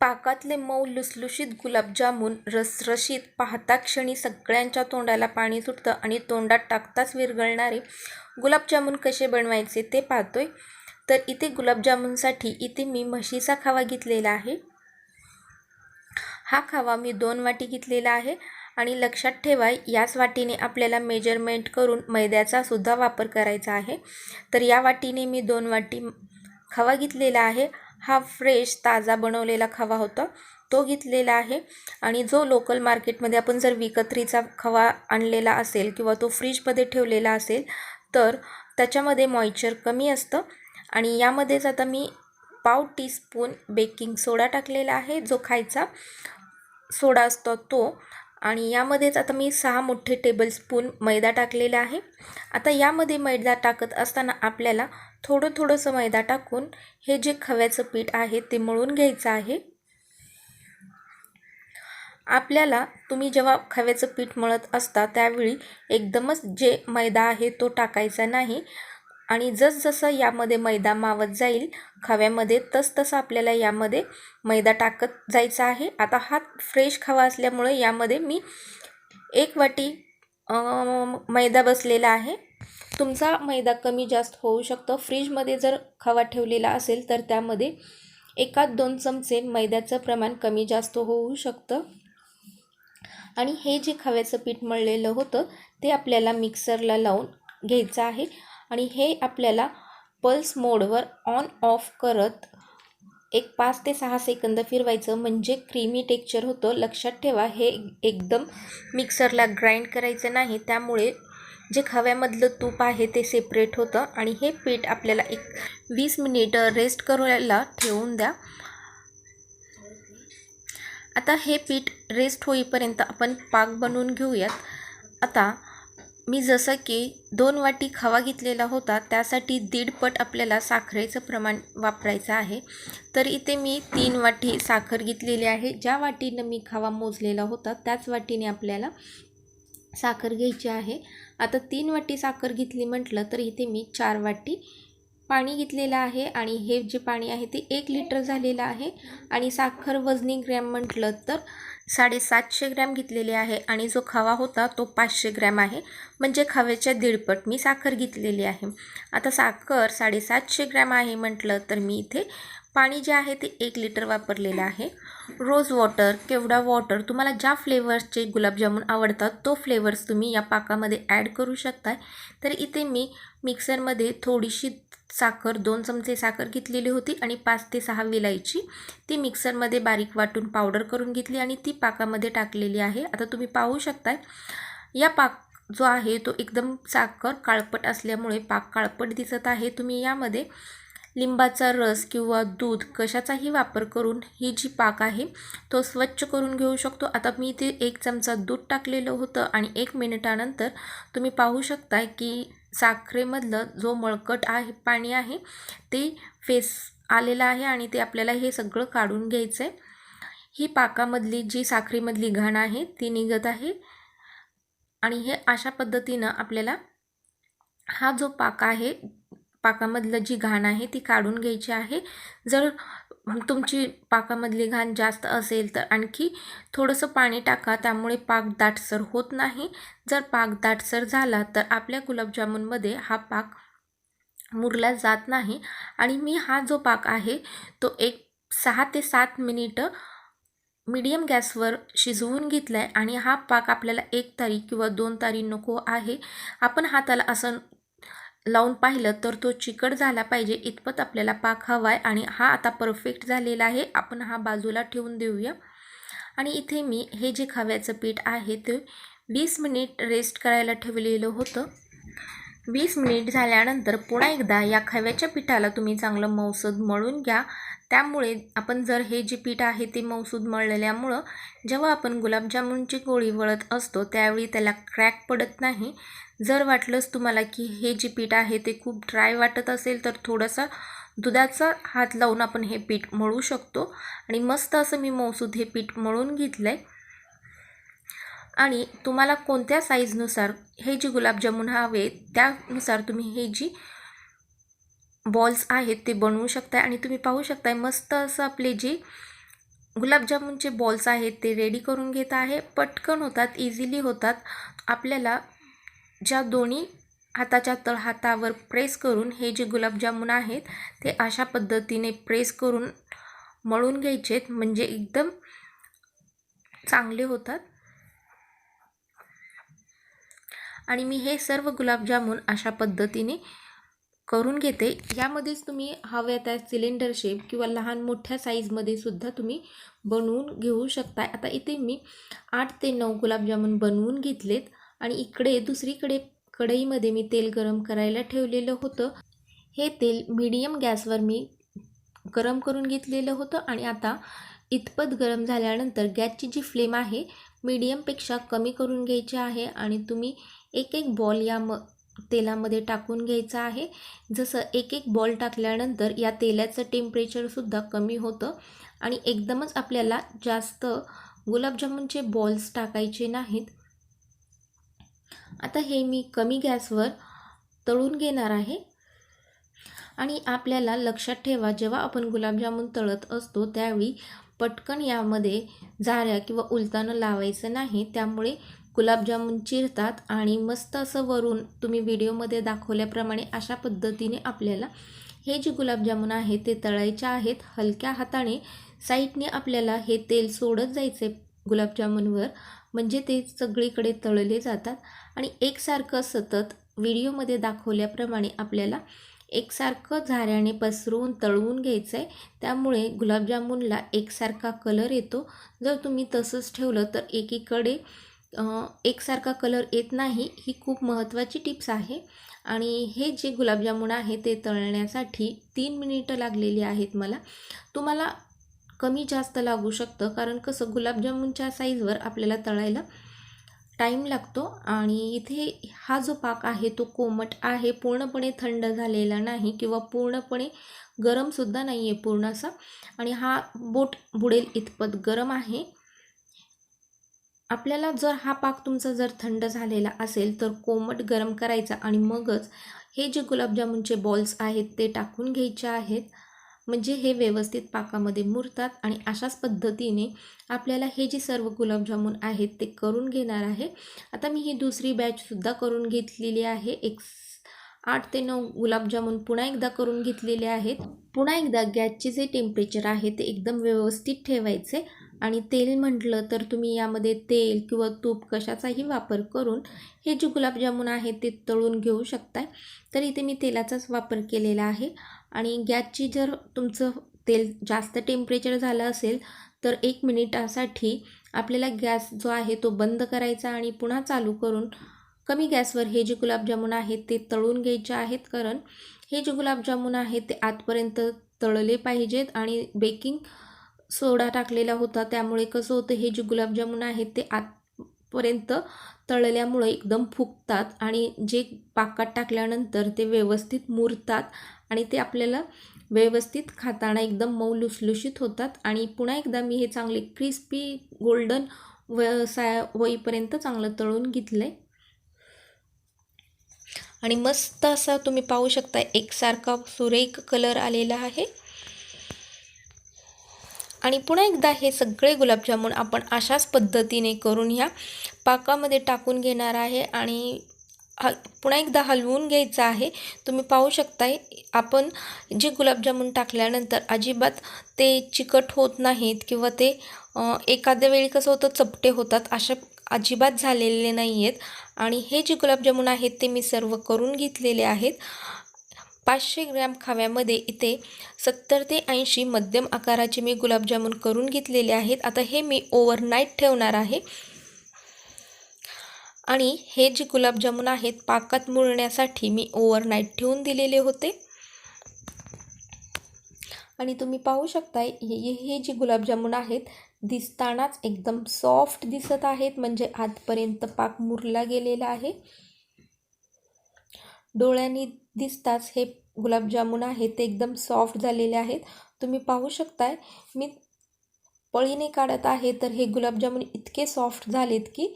पाकातले मऊ लुसलुशीत गुलाबजामुन रसरशीत पाहता क्षणी सगळ्यांच्या तोंडाला पाणी सुटतं आणि तोंडात टाकताच विरघळणारे गुलाबजामुन कसे बनवायचे ते पाहतोय. तर इथे गुलाबजामुनसाठी इथे मी म्हशीचा खावा घेतलेला आहे. हा खावा मी दोन वाटी घेतलेला आहे आणि लक्षात ठेवा याच वाटीने आपल्याला मेजरमेंट करून मैद्याचा सुद्धा वापर करायचा आहे. तर या वाटीने मी दोन वाटी खवा घेतलेला आहे हा फ्रेश ताजा बनवलेला खवा होता. तो घेतलेला आहे. आणि जो लोकल मार्केटमध्ये आपण जर विकत्रीचा खवा आणलेला असेल किंवा तो फ्रीजमध्ये ठेवलेला असेल तर त्याच्यामध्ये मॉइचर कमी असतं. आणि यामध्येच आता मी पाव टीस्पून बेकिंग सोडा टाकलेला आहे जो खायचा सोडा असतो तो. आणि यामध्येच आता मी सहा मोठे टेबलस्पून मैदा टाकलेला आहे. आता यामध्ये मैदा टाकत असताना आपल्याला थोडं थोडंसं मैदा टाकून हे जे खव्याचं पीठ आहे ते मळून घ्यायचं आहे. आपल्याला तुम्ही जेव्हा खव्याचं पीठ मळत असता त्यावेळी एकदमच जे मैदा आहे तो टाकायचा नाही. आणि जसजसं यामध्ये मैदा मावत जाईल खव्यामध्ये तसतसं आपल्याला यामध्ये मैदा टाकत जायचा आहे. आता हा फ्रेश खवा असल्यामुळे यामध्ये मी एक वाटी मैदा बसलेला आहे. तुमचा मैदा कमी जास्त होऊ शकतो. फ्रीजमध्ये जर खवा ठेवलेला असेल तर त्यामध्ये एकात दोन चमचे मैद्याचं प्रमाण कमी जास्त होऊ शकतं. आणि हे जे खव्याचं पीठ मळलेलं होतं ते आपल्याला मिक्सरला लावून घ्यायचं आहे. आणि हे आपल्याला पल्स मोडवर ऑन ऑफ करत एक पाच ते सहा सेकंद फिरवायचं. म्हणजे क्रीमी टेक्चर होतं. लक्षात ठेवा हे एकदम मिक्सरला ग्राइंड करायचं नाही. त्यामुळे जे खव्यामधलं तूप आहे ते सेपरेट होतं. आणि हे पीठ आपल्याला एक वीस मिनिट रेस्ट करायला ठेवून द्या. आता हे पीठ रेस्ट होईपर्यंत आपण पाक बनवून घेऊयात. आता मी जसं की दोन वाटी खवा घेतलेला होता त्यासाठी दीडपट आपल्याला साखरेचं प्रमाण वापरायचं आहे. तर इथे मी तीन वाटी साखर घेतलेली आहे. ज्या वाटीनं मी खवा मोजलेला होता त्याच वाटीने आपल्याला साखर घ्यायची आहे. आता तीन वाटी साखर घेतली म्हटलं तर इथे मी चार वाटी पाणी घेतलेलं आहे आणि हे जे पाणी आहे ते एक लिटर झालेलं आहे आणि साखर वजनी ग्रॅम म्हटलं तर साडेसातशे ग्रॅम घेतलेले आहे आणि जो खवा होता तो पाचशे ग्रॅम आहे. म्हणजे खव्याच्या दीडपट मी साखर घेतलेली आहे. आता साखर साडेसातशे ग्रॅम आहे म्हटलं तर मी इथे पाणी जे आहे ते एक लिटर वापरलेलं आहे. रोज वॉटर केवडा वॉटर तुम्हाला ज्या फ्लेवर्सचे गुलाबजामुन आवडतात तो फ्लेवर्स तुम्ही या पाकामध्ये ॲड करू शकताय. तर इथे मी मिक्सरमध्ये थोडीशी साखर दोन चमचे साखर घेतलेली होती आणि पाच ते सहा विलायची. ती मिक्सरमध्ये बारीक वाटून पावडर करून घेतली आणि ती पाकामध्ये टाकलेली आहे. आता तुम्ही पाहू शकताय या पाक जो आहे तो एकदम साखर काळपट असल्यामुळे पाक काळपट दिसत आहे. तुम्ही यामध्ये लिंबाचा रस किंवा दूध कशाचाही वापर करून ही जी पाक आहे तो स्वच्छ करून घेऊ शकतो. आता मी इथे एक चमचा दूध टाकलेलं होतं आणि एक मिनिटानंतर तुम्ही पाहू शकता की साखरेमधलं जो मळकट आहे पाणी आहे ते फेस आलेलं आहे आणि ते आपल्याला हे सगळं काढून घ्यायचं आहे ही पाकामधली जी साखरेमधली घाण आहे ती निघत आहे. आणि हे अशा पद्धतीनं आपल्याला हा जो पाक आहे पाकामधलं जी घाण आहे ती काढून घ्यायची आहे. जर तुमची पाकामधली घाण जास्त असेल तर आणखी थोडंसं पाणी टाका. त्यामुळे पाक दाटसर होत नाही. जर पाक दाटसर झाला तर आपल्या गुलाबजामुनमध्ये हा पाक मुरला जात नाही. आणि मी हा जो पाक आहे तो एक सहा ते सात मिनिटं मीडियम गॅसवर शिजवून घेतला आहे आणि हा पाक आपल्याला एक तारी किंवा दोन तारी नको आहे. आपण हाताला असं लावून पाहिलं तर तो चिकट झाला पाहिजे. इतपत आपल्याला पाक हवा आहे आणि हा आता परफेक्ट झालेला आहे. आपण हा बाजूला ठेवून देऊया. आणि इथे मी हे जे खव्याचं पीठ आहे ते वीस मिनिट रेस्ट करायला ठेवलेलं होतं. वीस मिनिट झाल्यानंतर पुन्हा एकदा या खव्याच्या पिठाला तुम्ही चांगलं मौसद मळून घ्या. त्यामुळे आपण जर हे जे पीठ आहे ते मौसूद मळलेल्यामुळं जेव्हा आपण गुलाबजामुनची गोळी वळत असतो त्यावेळी त्याला क्रॅक पडत नाही. जर वाटलंच तुम्हाला की हे जे पीठ आहे ते खूप ड्राय वाटत असेल तर थोडंसं दुधाचा हात लावून आपण हे पीठ मळू शकतो. आणि मस्त असं मी मौसूद हे पीठ मळून घेतलं आहे आणि तुम्हाला कोणत्या साईजनुसार हे जे गुलाबजामुन हवे त्यानुसार तुम्ही हे जी बॉल्स आहेत ते बनवू शकताय. आणि तुम्ही पाहू शकताय मस्त असं आपले जे गुलाबजामुनचे बॉल्स आहेत ते रेडी करून घेत आहे. पटकन होतात इझिली होतात. आपल्याला ज्या दोन्ही हाताच्या तळहातावर प्रेस करून हे जे गुलाबजामुन आहेत ते अशा पद्धतीने प्रेस करून मळून घ्यायचेत म्हणजे एकदम चांगले होतात. आणि मी हे सर्व गुलाबजामुन अशा पद्धतीने करून घेते. यामध्येच तुम्ही हव्या त्या सिलेंडर शेप किंवा लहान मोठ्या साईजमध्ये सुद्धा तुम्ही बनवून घेऊ शकता आता इथे मी आठ ते नऊ गुलाबजामुन बनवून घेतलेत. आणि इकडे दुसरीकडे कढईमध्ये मी तेल गरम करायला ठेवलेलं होतं. हे तेल मीडियम गॅसवर मी गरम करून घेतलेलं होतं आणि आता इतपत गरम झाल्यानंतर गॅसची जी फ्लेम आहे मीडियमपेक्षा कमी करून घ्यायची आहे आणि तुम्ही एक एक बॉल या म तेलामध्ये टाकून घ्यायचा आहे. जसं एक एक बॉल टाकल्यानंतर या तेलाचं टेम्परेचरसुद्धा कमी होतं आणि एकदमच आपल्याला जास्त गुलाबजामुनचे बॉल्स टाकायचे नाहीत. आता हे मी कमी गॅसवर तळून घेणार आहे. आणि आपल्याला लक्षात ठेवा जेव्हा आपण गुलाबजामुन तळत असतो त्यावेळी पटकन यामध्ये झाऱ्या किंवा उलतानं लावायचं नाही. त्यामुळे गुलाबजामुन चिरतात आणि मस्त असं वरून तुम्ही व्हिडिओमध्ये दाखवल्याप्रमाणे अशा पद्धतीने आपल्याला हे जे गुलाबजामुन आहे ते तळायचे आहेत. हलक्या हाताने साईडने आपल्याला हे तेल सोडत जायचे गुलाबजामुनवर म्हणजे ते सगळीकडे तळले जातात. आणि एकसारखं सतत व्हिडिओमध्ये दाखवल्याप्रमाणे आपल्याला एकसारखं झाऱ्याने पसरवून तळवून घ्यायचं आहे त्यामुळे गुलाबजामुनला एकसारखा कलर येतो. जर तुम्ही तसंच ठेवलं तर एकीकडे एकसारखा कलर येत नाही ही खूप महत्त्वाची टिप्स आहे. आणि हे जे गुलाबजामुन आहे ते तळण्यासाठी तीन मिनिटं लागलेली आहेत मला. तुम्हाला कमी जास्त लागू शकतं. कारण कसं गुलाबजामुनच्या साईजवर आपल्याला तळायला टाईम लागतो. आणि इथे हा जो पाक आहे तो कोमट आहे. पूर्णपणे थंड झालेला नाही किंवा पूर्णपणे गरमसुद्धा नाही आहे पूर्ण असा आणि हा बोट बुडेल इतपत गरम आहे. आपल्याला जर हा पाक तुमचा जर थंड झालेला असेल तर कोमट गरम करायचा आणि मगच हे जे गुलाबजामुनचे बॉल्स आहेत ते टाकून घ्यायचे आहेत. म्हणजे हे व्यवस्थित पाकामध्ये मुरतात आणि अशाच पद्धतीने आपल्याला हे जे सर्व गुलाबजामुन आहेत ते करून घेणार आहे. आता मी ही दुसरी बॅचसुद्धा करून घेतलेली आहे. एक आठ ते नऊ गुलाबजामुन पुन्हा एकदा करून घेतलेले आहेत. पुन्हा एकदा गॅसचे जे टेम्परेचर आहे ते एकदम व्यवस्थित ठेवायचे आणि तेल म्हटलं तर तुम्ही यामध्ये तेल किंवा तूप कशाचाही वापर करून हे जे गुलाबजामुन आहेत ते तळून घेऊ शकताय. तर इथे मी तेलाचाच वापर केलेला आहे. आणि गॅसची जर तुमचं तेल जास्त टेम्परेचर झालं असेल तर एक मिनिटासाठी आपल्याला गॅस जो आहे तो बंद करायचा आणि पुन्हा चालू करून कमी गॅसवर हे जे गुलाबजामुन आहेत ते तळून घ्यायचे आहेत. कारण हे जे गुलाबजामुन आहेत ते आतपर्यंत तळले पाहिजेत आणि बेकिंग सोडा टाकलेला होता. त्यामुळे कसं होतं हे जे गुलाबजामुन आहेत ते आतपर्यंत तळल्यामुळे एकदम फुगतात आणि जे पाकात टाकल्यानंतर ते व्यवस्थित मुरतात आणि ते आपल्याला व्यवस्थित खाताना एकदम मऊ लुसलुशीत होतात. आणि पुन्हा एकदा मी हे चांगले क्रिस्पी गोल्डन व व्यवसाय होईपर्यंत चांगलं तळून घेतलं आहे आणि मस्त असा तुम्ही पाहू शकता एकसारखा सुरेख कलर आलेला आहे. आणि पुन्हा एकदा हे सगळे गुलाबजामुन आपण अशाच पद्धतीने करून ह्या पाकामध्ये टाकून घेणार आहे. आणि ह पुन्हा एकदा हलवून घ्यायचं आहे. तुम्ही पाहू शकताय आपण जे गुलाबजामुन टाकल्यानंतर अजिबात ते चिकट होत नाहीत किंवा ते एखाद्या वेळी कसं होतं चपटे होतात अशा अजिबात झालेले नाही आहेत आणि हे जे गुलाबजामुन आहेत ते मी सर्व करून घेतलेले आहेत. पाचशे ग्रॅम खव्यामध्ये इथे सत्तर ते ऐंशी मध्यम आकाराचे मी गुलाबजामुन करून घेतलेले आहेत. आता हे मी ओव्हरनाईट ठेवणार आहे. आणि हे जे गुलाबजामुन आहेत पाकात मुरण्यासाठी मी ओव्हरनाईट ठेवून दिलेले होते. आणि तुम्ही पाहू शकताय हे हे जे गुलाबजामुन आहेत दिसतानाच एकदम सॉफ्ट दिसत आहेत. म्हणजे आतपर्यंत पाक मुरला गेलेला आहे. डोळ्यांनी दिसताच हे गुलाबजामुन आहेत ते एकदम सॉफ्ट झालेले आहेत. तुम्ही पाहू शकताय मी पळीने काढत आहे तर हे गुलाबजामुन इतके सॉफ्ट झालेत की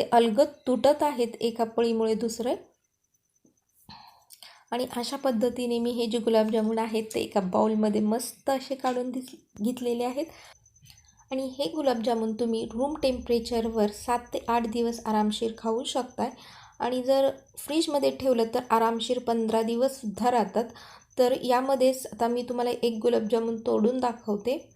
ते अलगद तुटत आहेत एका पळीमुळे दुसरे. आणि अशा पद्धतीने मी हे जे गुलाबजामुन आहेत ते एका बाउलमध्ये मस्त असे काढून दिस घेतलेले आहेत. आणि हे गुलाबजामुन तुम्ही रूम टेम्परेचरवर सात ते आठ दिवस आरामशीर खाऊ शकताय. आणि जर फ्रीजमध्ये ठेवलं तर आरामशीर पंधरा दिवससुद्धा राहतात. तर यामध्येच आता मी तुम्हाला एक गुलाबजामुन तोडून दाखवते.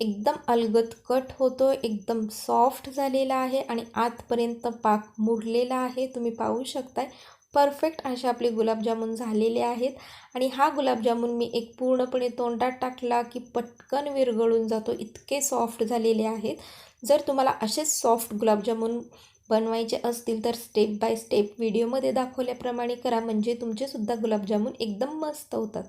एकदम अलगद कट होतो एकदम सॉफ्ट झालेला आहे आणि आतपर्यंत पाक मुरलेला आहे. तुम्ही पाहू शकताय. परफेक्ट असे आपले गुलाबजामुन झालेले आहेत. आणि हा गुलाबजामुन मी एक पूर्णपणे तोंडात टाकला की पटकन विरघळून जातो. इतके सॉफ्ट झालेले आहेत. जर तुम्हाला असेच सॉफ्ट गुलाबजामुन बनवायचे असतील तर स्टेप बाय स्टेप व्हिडिओमध्ये दाखवल्याप्रमाणे करा. म्हणजे तुमचेसुद्धा गुलाबजामुन एकदम मस्त होतात.